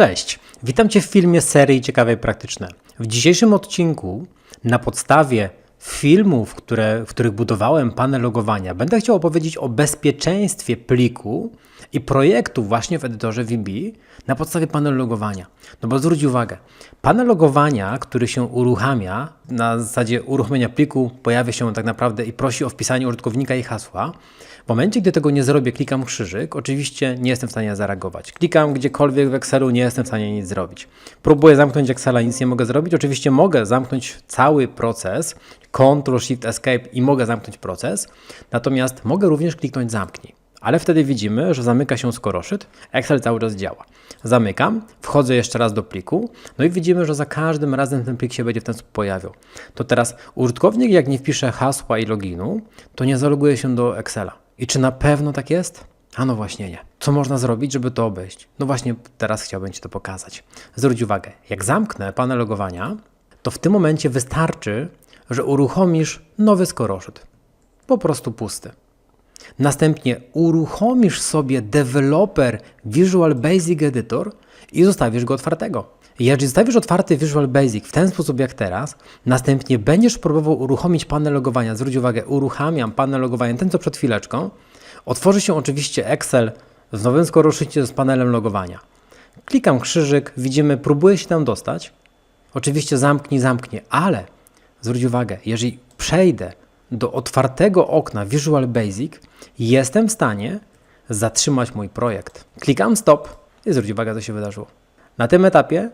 Cześć, witam Cię w filmie serii Ciekawe i Praktyczne. W dzisiejszym odcinku na podstawie filmów, które, w których budowałem panel logowania, będę chciał opowiedzieć o bezpieczeństwie pliku i projektu właśnie w edytorze VB na podstawie panelu logowania. No bo zwróć uwagę, panel logowania, który się uruchamia, na zasadzie uruchomienia pliku pojawia się tak naprawdę i prosi o wpisanie użytkownika i hasła. W momencie, gdy tego nie zrobię, klikam krzyżyk, oczywiście nie jestem w stanie zareagować. Klikam gdziekolwiek w Excelu, nie jestem w stanie nic zrobić. Próbuję zamknąć Excela, nic nie mogę zrobić. Oczywiście mogę zamknąć cały proces, Ctrl Shift Escape i mogę zamknąć proces, natomiast mogę również kliknąć zamknij. Ale wtedy widzimy, że zamyka się skoroszyt, Excel cały czas działa. Zamykam, wchodzę jeszcze raz do pliku, no i widzimy, że za każdym razem ten plik się będzie w ten sposób pojawiał. To teraz użytkownik, jak nie wpisze hasła i loginu, to nie zaloguje się do Excela. I czy na pewno tak jest? A no właśnie nie. Co można zrobić, żeby to obejść? No właśnie teraz chciałbym Ci to pokazać. Zwróć uwagę, jak zamknę panel logowania, to w tym momencie wystarczy, że uruchomisz nowy skoroszyt. Po prostu pusty. Następnie uruchomisz sobie deweloper Visual Basic Editor i zostawisz go otwartego. Jeżeli zostawisz otwarty Visual Basic w ten sposób jak teraz, następnie będziesz próbował uruchomić panel logowania. Zwróć uwagę, uruchamiam panel logowania, ten co przed chwileczką. Otworzy się oczywiście Excel z nowym z panelem logowania. Klikam krzyżyk, widzimy, próbuję się tam dostać. Oczywiście zamknij, zamknie, ale zwróć uwagę, jeżeli przejdę do otwartego okna Visual Basic, jestem w stanie zatrzymać mój projekt. Klikam stop i zwróć uwagę, co się wydarzyło. Na tym etapie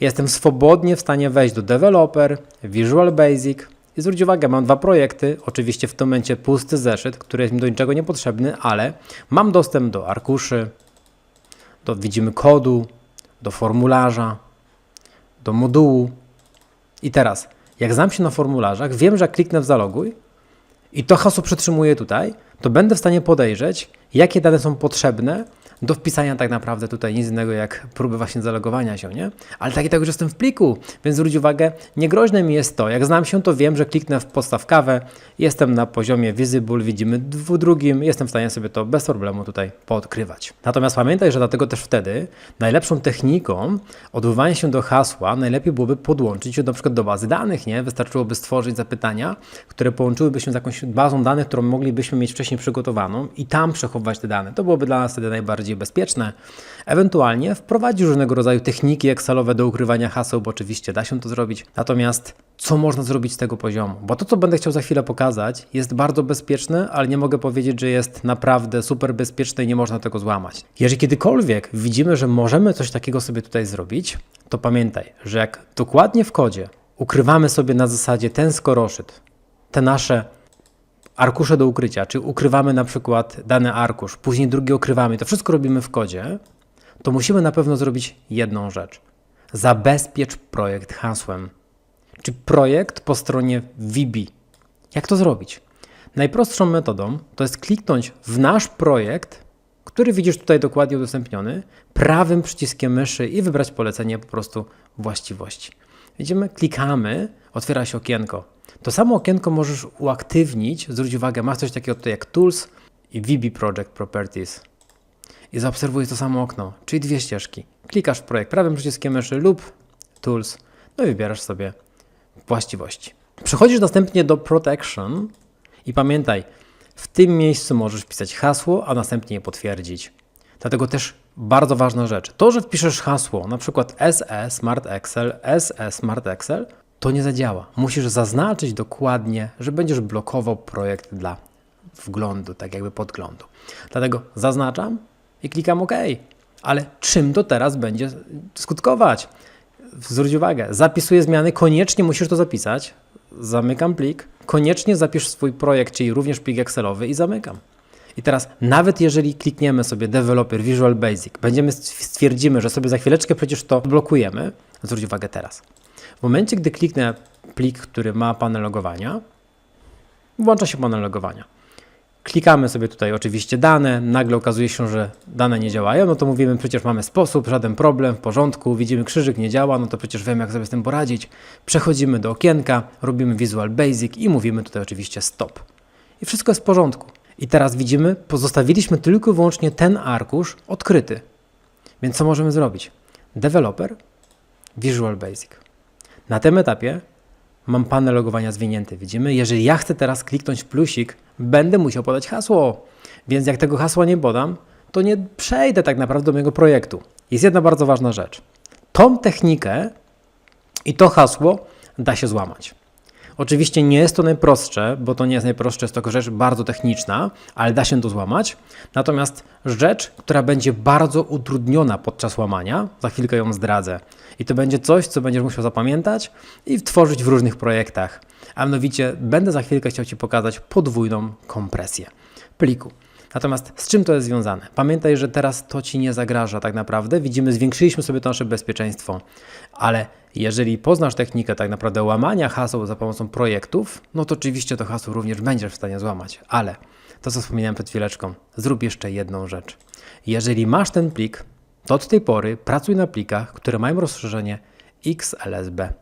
jestem swobodnie w stanie wejść do Developer, Visual Basic i zwróć uwagę, mam dwa projekty, oczywiście w tym momencie pusty zeszyt, który jest mi do niczego niepotrzebny, ale mam dostęp do arkuszy, do widzimy kodu, do formularza, do modułu. I teraz, jak znam się na formularzach, wiem, że kliknę w zaloguj i to hasło przetrzymuję tutaj, to będę w stanie podejrzeć, jakie dane są potrzebne do wpisania tak naprawdę tutaj nic innego jak próby właśnie zalogowania się, nie? Ale tak i tak już jestem w pliku, więc zwróć uwagę, niegroźne mi jest to, jak znam się, to wiem, że kliknę w podstawkawę, jestem na poziomie visible, widzimy w drugim, jestem w stanie sobie to bez problemu tutaj poodkrywać. Natomiast pamiętaj, że dlatego też wtedy najlepszą techniką odwoływania się do hasła najlepiej byłoby podłączyć się na przykład do bazy danych, nie? Wystarczyłoby stworzyć zapytania, które połączyłyby się z jakąś bazą danych, którą moglibyśmy mieć wcześniej przygotowaną i tam przechowywać te dane. To byłoby dla nas wtedy najbardziej bezpieczne. Ewentualnie wprowadzić różnego rodzaju techniki Excelowe do ukrywania haseł, bo oczywiście da się to zrobić. Natomiast co można zrobić z tego poziomu? Bo to, co będę chciał za chwilę pokazać, jest bardzo bezpieczne, ale nie mogę powiedzieć, że jest naprawdę super bezpieczne i nie można tego złamać. Jeżeli kiedykolwiek widzimy, że możemy coś takiego sobie tutaj zrobić, to pamiętaj, że jak dokładnie w kodzie ukrywamy sobie na zasadzie ten skoroszyt, te nasze arkusze do ukrycia, czy ukrywamy na przykład dany arkusz, później drugi ukrywamy, to wszystko robimy w kodzie, to musimy na pewno zrobić jedną rzecz. Zabezpiecz projekt hasłem. Czy projekt po stronie VB. Jak to zrobić? Najprostszą metodą to jest kliknąć w nasz projekt, który widzisz tutaj dokładnie udostępniony, prawym przyciskiem myszy i wybrać polecenie po prostu właściwości. Widzimy, klikamy, otwiera się okienko. To samo okienko możesz uaktywnić, zwróć uwagę, masz coś takiego tutaj jak Tools i VB Project Properties. I zaobserwuj to samo okno, czyli dwie ścieżki. Klikasz w projekt prawym przyciskiem myszy lub Tools, no i wybierasz sobie właściwości. Przechodzisz następnie do Protection i pamiętaj, w tym miejscu możesz wpisać hasło, a następnie je potwierdzić. Dlatego też bardzo ważna rzecz. To, że wpiszesz hasło, na przykład SE Smart Excel, SE Smart Excel, to nie zadziała. Musisz zaznaczyć dokładnie, że będziesz blokował projekt dla wglądu, tak jakby podglądu. Dlatego zaznaczam i klikam OK. Ale czym to teraz będzie skutkować? Zwróć uwagę, zapisuję zmiany, koniecznie musisz to zapisać. Zamykam plik, koniecznie zapisz swój projekt, czyli również plik Excelowy i zamykam. I teraz, nawet jeżeli klikniemy sobie Developer Visual Basic, będziemy stwierdzimy, że sobie za chwileczkę przecież to blokujemy, zwróć uwagę teraz. W momencie, gdy kliknę plik, który ma panel logowania, włącza się panel logowania. Klikamy sobie tutaj oczywiście dane, nagle okazuje się, że dane nie działają, no to mówimy przecież mamy sposób, żaden problem, w porządku, widzimy krzyżyk nie działa, no to przecież wiemy jak sobie z tym poradzić. Przechodzimy do okienka, robimy Visual Basic i mówimy tutaj oczywiście stop. I wszystko jest w porządku. I teraz widzimy, pozostawiliśmy tylko i wyłącznie ten arkusz odkryty. Więc co możemy zrobić? deweloper, Visual Basic. Na tym etapie mam panel logowania zwinięty. Widzimy, jeżeli ja chcę teraz kliknąć w plusik, będę musiał podać hasło. Więc jak tego hasła nie podam, to nie przejdę tak naprawdę do mojego projektu. Jest jedna bardzo ważna rzecz. Tą technikę i to hasło da się złamać. Oczywiście nie jest to najprostsze, bo to nie jest najprostsze, jest to rzecz bardzo techniczna, ale da się to złamać. Natomiast rzecz, która będzie bardzo utrudniona podczas łamania, za chwilkę ją zdradzę. I to będzie coś, co będziesz musiał zapamiętać i tworzyć w różnych projektach. A mianowicie będę za chwilkę chciał Ci pokazać podwójną kompresję pliku. Natomiast z czym to jest związane? Pamiętaj, że teraz to Ci nie zagraża tak naprawdę. Widzimy, zwiększyliśmy sobie to nasze bezpieczeństwo, ale jeżeli poznasz technikę tak naprawdę łamania haseł za pomocą projektów, no to oczywiście to hasło również będziesz w stanie złamać, ale to co wspomniałem przed chwileczką, zrób jeszcze jedną rzecz. Jeżeli masz ten plik, to od tej pory pracuj na plikach, które mają rozszerzenie XLSB.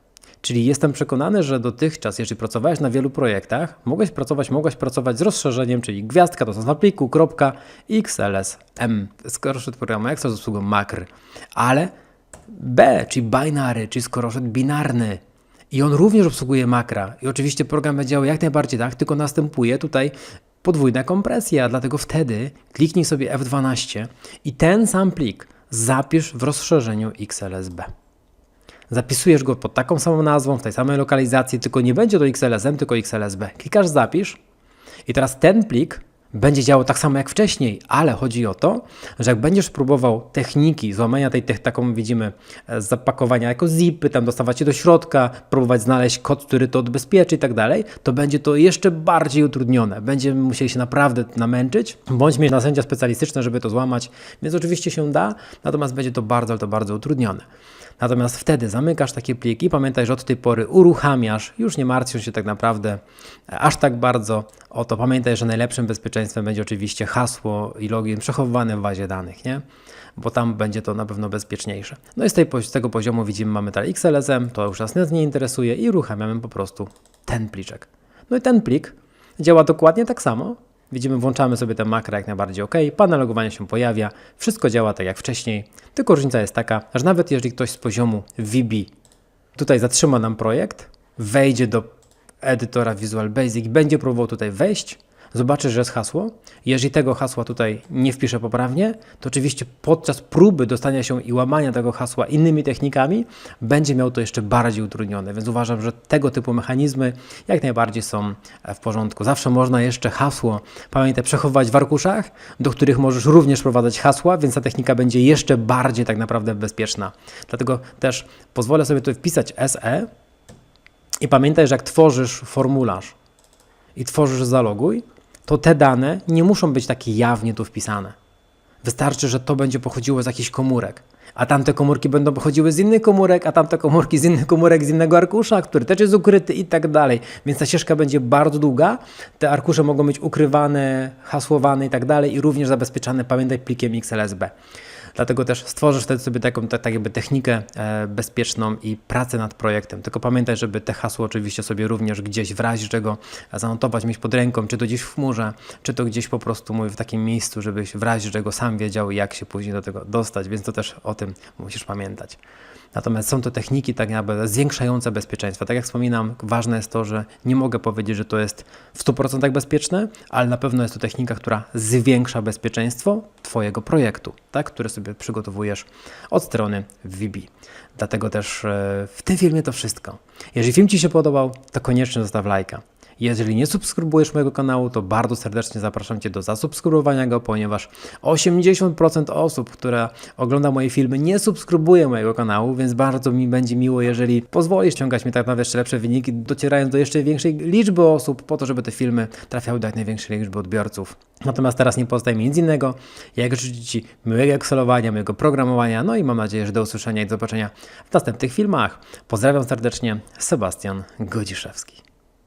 Czyli jestem przekonany, że dotychczas, jeżeli pracowałeś na wielu projektach, mogłeś pracować, mogłaś pracować z rozszerzeniem, czyli gwiazdka to nazwa pliku, kropka, XLSM. Skoroszedł programu Excel z obsługą makr. Ale B, czyli binary, czyli skoroszedł binarny. I on również obsługuje makra. I oczywiście program będzie działał jak najbardziej tak, tylko następuje tutaj podwójna kompresja, dlatego wtedy kliknij sobie F12 i ten sam plik zapisz w rozszerzeniu XLSB. Zapisujesz go pod taką samą nazwą, w tej samej lokalizacji, tylko nie będzie to XLSM, tylko XLSB. Klikasz zapisz i teraz ten plik będzie działał tak samo jak wcześniej, ale chodzi o to, że jak będziesz próbował techniki złamania tej, taką widzimy e, zapakowania jako zipy, tam dostawać je do środka, próbować znaleźć kod, który to odbezpieczy i tak dalej, to będzie to jeszcze bardziej utrudnione. Będziemy musieli się naprawdę namęczyć, bądź mieć narzędzia specjalistyczne, żeby to złamać, więc oczywiście się da, natomiast będzie to bardzo, to bardzo utrudnione. Natomiast wtedy zamykasz takie pliki, pamiętaj, że od tej pory uruchamiasz, już nie martwiąc się tak naprawdę aż tak bardzo o to. Pamiętaj, że najlepszym bezpieczeństwem będzie oczywiście hasło i login przechowywane w bazie danych, nie? bo tam będzie to na pewno bezpieczniejsze. No i z, tej, z tego poziomu widzimy, mamy teraz XLSM, to już nas nie interesuje i uruchamiamy po prostu ten pliczek. No i ten plik działa dokładnie tak samo, Widzimy, włączamy sobie te makra jak najbardziej OK, panel logowania się pojawia, wszystko działa tak jak wcześniej, tylko różnica jest taka, że nawet jeżeli ktoś z poziomu VB tutaj zatrzyma nam projekt, wejdzie do edytora Visual Basic, będzie próbował tutaj wejść, zobaczy, że jest hasło. Jeżeli tego hasła tutaj nie wpiszę poprawnie, to oczywiście podczas próby dostania się i łamania tego hasła innymi technikami będzie miał to jeszcze bardziej utrudnione. Więc uważam, że tego typu mechanizmy jak najbardziej są w porządku. Zawsze można jeszcze hasło, pamiętaj, przechowywać w arkuszach, do których możesz również wprowadzać hasła, więc ta technika będzie jeszcze bardziej tak naprawdę bezpieczna. Dlatego też pozwolę sobie tu wpisać SE i pamiętaj, że jak tworzysz formularz i tworzysz zaloguj, to te dane nie muszą być takie jawnie tu wpisane. Wystarczy, że to będzie pochodziło z jakichś komórek, a tamte komórki będą pochodziły z innych komórek, a tamte komórki z innych komórek z innego arkusza, który też jest ukryty i tak dalej. Więc ta ścieżka będzie bardzo długa. Te arkusze mogą być ukrywane, hasłowane i tak dalej i również zabezpieczane, pamiętaj, plikiem XLSB. Dlatego też stworzysz wtedy sobie taką tak jakby technikę e, bezpieczną i pracę nad projektem. Tylko pamiętaj, żeby te hasło oczywiście sobie również gdzieś w razie czego zanotować, mieć pod ręką, czy to gdzieś w chmurze, czy to gdzieś po prostu mówię w takim miejscu, żebyś w razie czego sam wiedział, jak się później do tego dostać, więc to też o tym musisz pamiętać. Natomiast są to techniki tak naprawdę zwiększające bezpieczeństwo. Tak jak wspominam, ważne jest to, że nie mogę powiedzieć, że to jest w 100% bezpieczne, ale na pewno jest to technika, która zwiększa bezpieczeństwo Twojego projektu, tak, który sobie przygotowujesz od strony VB. Dlatego też e, w tym filmie to wszystko. Jeżeli film Ci się podobał, to koniecznie zostaw lajka. Jeżeli nie subskrybujesz mojego kanału, to bardzo serdecznie zapraszam Cię do zasubskrybowania go, ponieważ 80% osób, które ogląda moje filmy, nie subskrybuje mojego kanału, więc bardzo mi będzie miło, jeżeli pozwolisz ściągać mi tak naprawdę jeszcze lepsze wyniki, docierając do jeszcze większej liczby osób, po to, żeby te filmy trafiały do jak największej liczby odbiorców. Natomiast teraz nie pozostaje mi nic innego, jak życzyć Ci miłego ekselowania, miłego programowania, no i mam nadzieję, że do usłyszenia i do zobaczenia w następnych filmach. Pozdrawiam serdecznie, Sebastian Godziszewski.